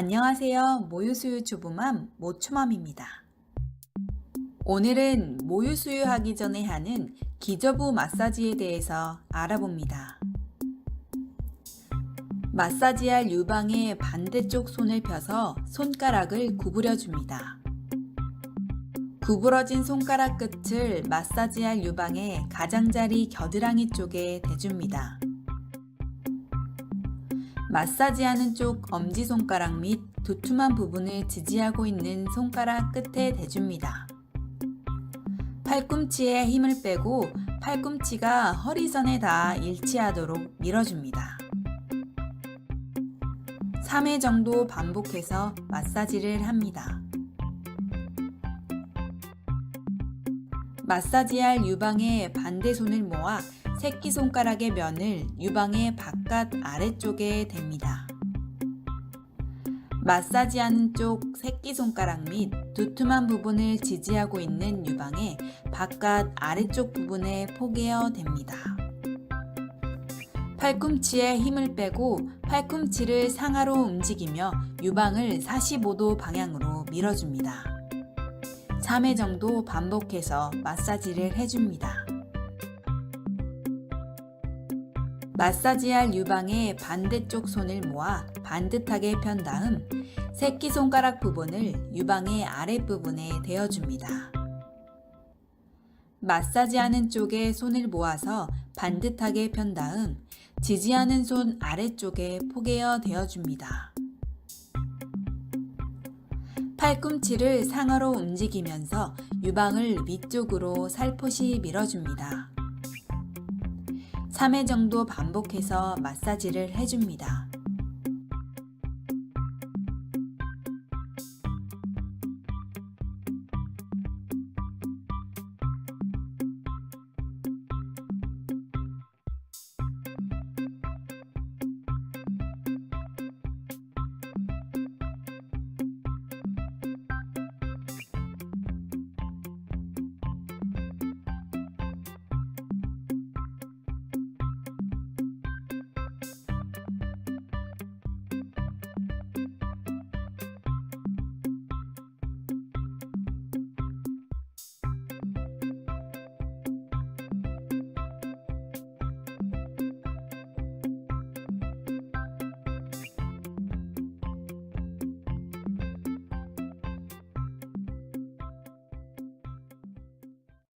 안녕하세요. 모유수유 주부맘 모추맘입니다. 오늘은 모유수유 하기 전에 하는 기저부 마사지에 대해서 알아봅니다. 마사지할 유방의 반대쪽 손을 펴서 손가락을 구부려 줍니다. 구부러진 손가락 끝을 마사지할 유방의 가장자리 겨드랑이 쪽에 대줍니다. 마사지하는 쪽 엄지손가락 및 두툼한 부분을 지지하고 있는 손가락 끝에 대줍니다. 팔꿈치에 힘을 빼고 팔꿈치가 허리선에 닿아 일치하도록 밀어줍니다. 3회 정도 반복해서 마사지를 합니다. 마사지할 유방의 반대 손을 모아 새끼손가락의 면을 유방의 바깥 아래쪽에 댑니다. 마사지하는 쪽 새끼손가락 및 두툼한 부분을 지지하고 있는 유방의 바깥 아래쪽 부분에 포개어 댑니다. 팔꿈치에 힘을 빼고 팔꿈치를 상하로 움직이며 유방을 45도 방향으로 밀어줍니다. 3회 정도 반복해서 마사지를 해줍니다. 마사지할 유방의 반대쪽 손을 모아 반듯하게 편 다음 새끼손가락 부분을 유방의 아랫부분에 대어줍니다. 마사지하는 쪽에 손을 모아서 반듯하게 편 다음 지지하는 손 아래쪽에 포개어 대어줍니다. 팔꿈치를 상하로 움직이면서 유방을 위쪽으로 살포시 밀어줍니다. 3회 정도 반복해서 마사지를 해줍니다.